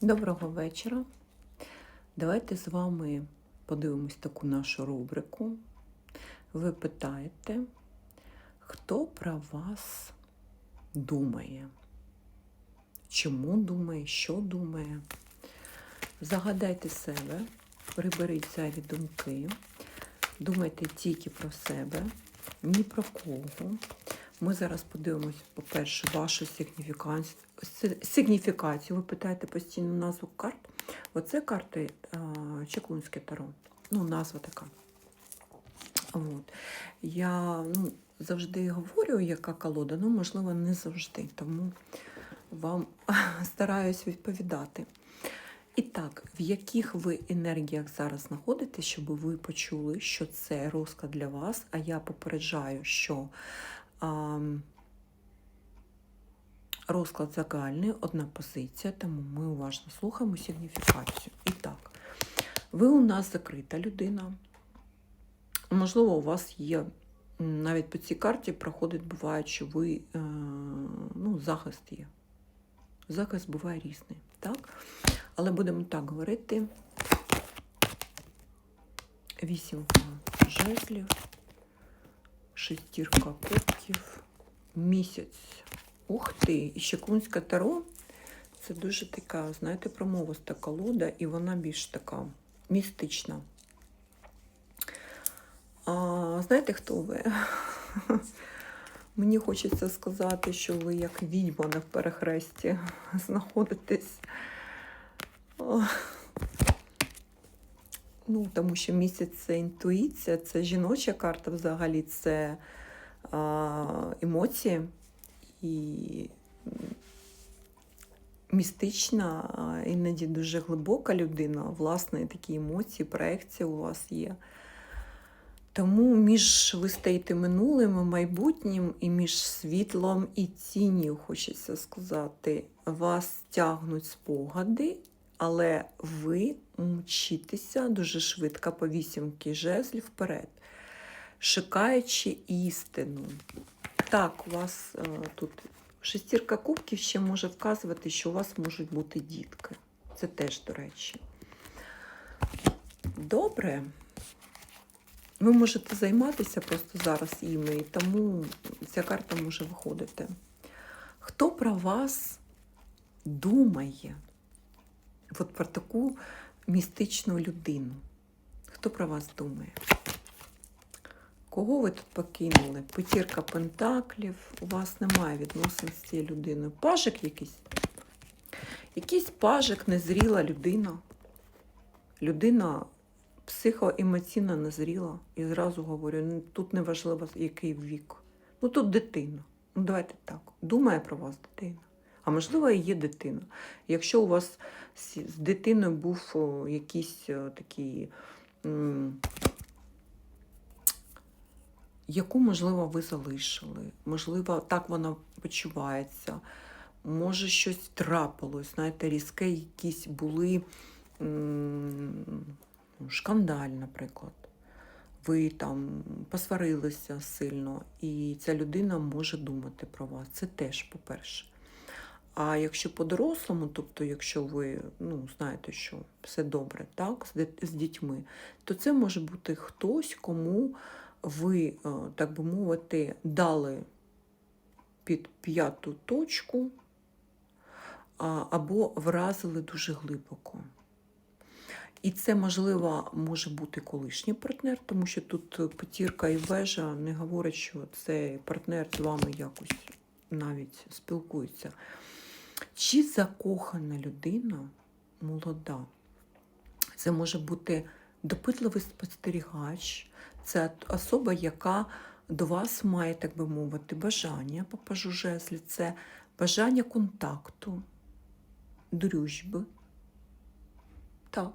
Доброго вечора. Давайте з вами подивимось таку нашу рубрику. Ви питаєте, хто про вас думає? Чому думає, що думає? Загадайте себе, приберіть зайві думки, думайте тільки про себе, ні про кого. Ми зараз подивимось, по-перше, вашу сигніфікацію. Ви питаєте постійно назву карт. Оце карти а, Чеклунське таро. Ну, назва така. От. Я ну, завжди говорю, яка колода, ну, можливо, не завжди, тому вам стараюсь відповідати. І так, в яких ви енергіях зараз знаходитесь, щоб ви почули, що це розклад для вас, а я попереджаю, що розклад загальний, одна позиція, тому ми уважно слухаємо сигніфікацію. І так, ви у нас закрита людина. Можливо, у вас є навіть по цій карті проходить, буває, що ви е, ну, захист є. Захист буває різний, так? Але будемо так говорити. Вісімка жезлів, шестірка кубків, місяць. Ух ти! І ще Кунська таро. Це дуже така, знаєте, промовиста колода, і вона більш така містична. А, знаєте, хто ви? Мені хочеться сказати, що ви як відьма на перехресті знаходитесь. Ну, тому що місяць це інтуїція, це жіноча карта взагалі, це емоції і містична, іноді дуже глибока людина, власне, такі емоції, проекції у вас є. Тому між ви стоїте минулим і майбутнім, і між світлом і тінню, хочеться сказати, вас тягнуть спогади, але ви мчитеся дуже швидко по вісімки жезлів вперед, шукаючи істину. Так, у вас е, тут шестірка кубків ще може вказувати, що у вас можуть бути дітки. Це теж, до речі. Добре. Ви можете займатися просто зараз іми, і тому ця карта може виходити. Хто про вас думає? От про таку містичну людину. Хто про вас думає? Кого ви тут покинули? Петірка Пентаклів. У вас немає відносин з цією людиною. Пажик якийсь? Якийсь пажик, незріла людина. Людина психоемоційно незріла. І зразу говорю, ну, тут не важливо, який вік. Ну тут дитина. Ну давайте так. Думає про вас дитина. А можливо, і є дитина. Якщо у вас з дитиною був якийсь такий, яку, можливо, ви залишили, можливо, так вона почувається, може щось трапилось, знаєте, різке якісь були шкандаль, наприклад. Ви там посварилися сильно, і ця людина може думати про вас. Це теж, по-перше. А якщо по-дорослому, тобто, якщо ви ну, знаєте, що все добре, так, з, дітьми, то це може бути хтось, кому ви, е, так би мовити, дали під п'яту точку або вразили дуже глибоко. І це, можливо, може бути колишній партнер, тому що тут потірка і вежа не говорять, що цей партнер з вами якось навіть спілкується. Чи закохана людина молода? Це може бути допитливий спостерігач, це особа, яка до вас має, так би мовити, бажання по пажу це бажання контакту, дружби. Так.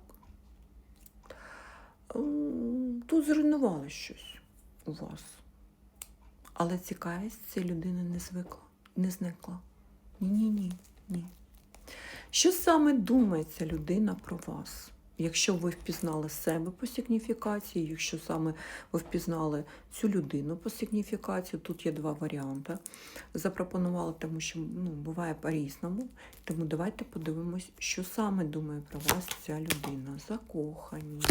Тут зруйнувало щось у вас. Але цікавість цієї людини не звикла, не зникла. Ні, ні. Що саме думає ця людина про вас? Якщо ви впізнали себе по сигніфікації, якщо саме ви впізнали цю людину по сигніфікації, тут є два варіанти. Запропонувала, тому що ну, буває по-різному. Тому давайте подивимось, що саме думає про вас ця людина. Закохані.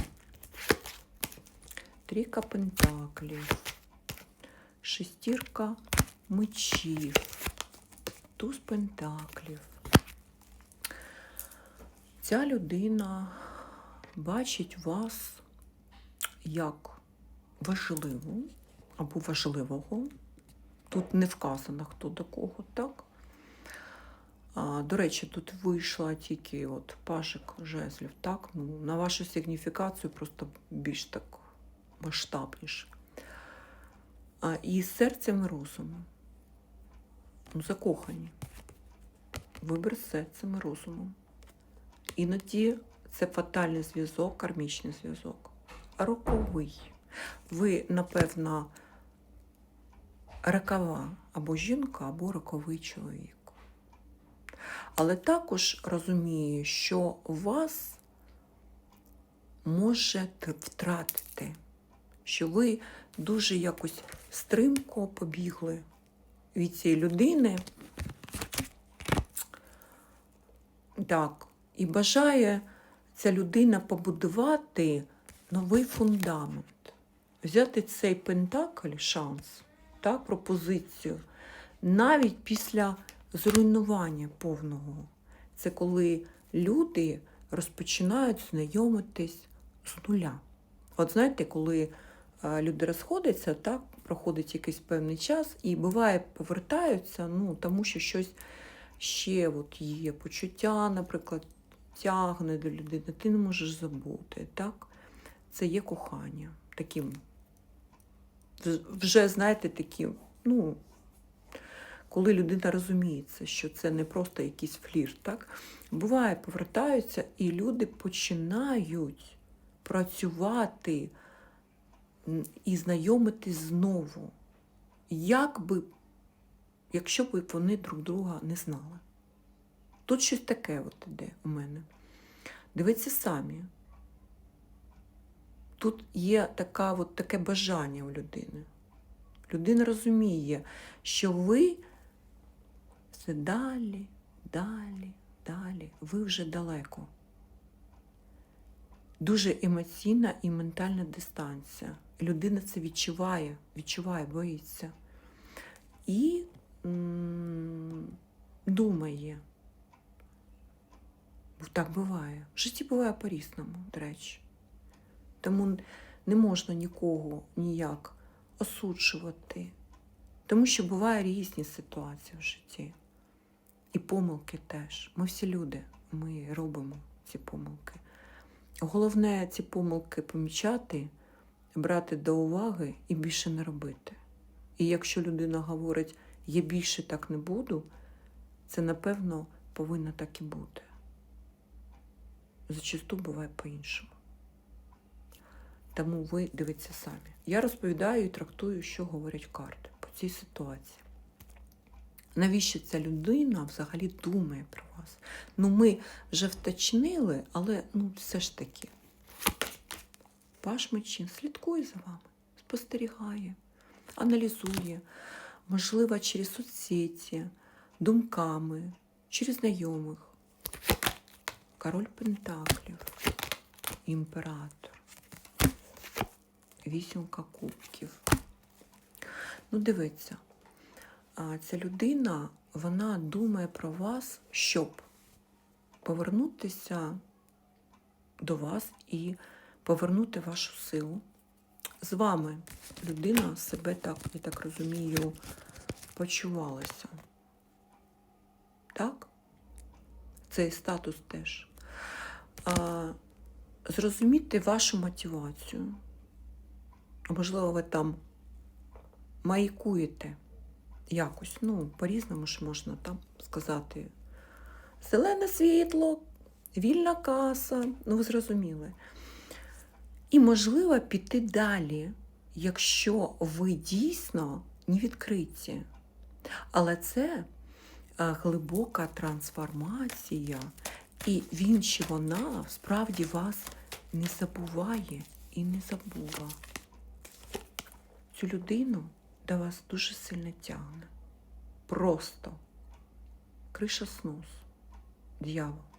Трійка пентаклів, шестірка мечів, туз пентаклів. Ця людина бачить вас як важливу або важливого. Тут не вказано, хто до кого, так? А, до речі, тут вийшла тільки от пашик жезлів, так? Ну, на вашу сигніфікацію просто більш так масштабніше. А, і з серцем і розумом. Ну, закохані. Вибір з серцем і розумом. Іноді це фатальний зв'язок, кармічний зв'язок. Роковий. Ви, напевно, рокова або жінка, або роковий чоловік. Але також розумію, що вас може втратити, що ви дуже якось стримко побігли від цієї людини. Так, і бажає ця людина побудувати новий фундамент, взяти цей пентакль, шанс, так, пропозицію, навіть після зруйнування повного. Це коли люди розпочинають знайомитись з нуля. От знаєте, коли е, люди розходяться, так, проходить якийсь певний час, і буває, повертаються, ну, тому що щось ще от є почуття, наприклад, тягне до людини, ти не можеш забути. так? Це є кохання. Таким, вже, знаєте, таким, ну, коли людина розуміється, що це не просто якийсь флірт, так? Буває, повертаються, і люди починають працювати і знайомитись знову. Як якщо б вони друг друга не знали. Тут щось таке от іде у мене. Дивіться самі. Тут є така, от, таке бажання у людини. Людина розуміє, що ви все далі, далі, далі, ви вже далеко. Дуже емоційна і ментальна дистанція. Людина це відчуває, відчуває, боїться. І м думає. Так буває. В житті буває по-різному, до речі. Тому не можна нікого ніяк осуджувати. Тому що бувають різні ситуації в житті. І помилки теж. Ми всі люди, ми робимо ці помилки. Головне ці помилки помічати, брати до уваги і більше не робити. І якщо людина говорить, я більше так не буду, це напевно повинно так і бути. Зачасту буває по-іншому. Тому ви дивіться самі. Я розповідаю і трактую, що говорять карти по цій ситуації. Навіщо ця людина взагалі думає про вас? Ну, ми вже вточнили, але ну, все ж таки. Ваш мечин слідкує за вами, спостерігає, аналізує, можливо, через соцсеті, думками, через знайомих. Король Пентаклів, імператор, вісімка кубків. Ну, дивіться, ця людина, вона думає про вас, щоб повернутися до вас і повернути вашу силу. З вами людина себе так, я так розумію, почувалася. Так? Цей статус теж. Зрозуміти вашу мотивацію. Можливо, ви там маякуєте якось, ну, по-різному ж можна там сказати. Зелене світло, вільна каса, ну ви зрозуміли. І, можливо, піти далі, якщо ви дійсно не відкриті. Але це глибока трансформація, і він чи вона справді вас не забуває і не забула. Цю людину до вас дуже сильно тягне. Просто криша снус. Дьявол.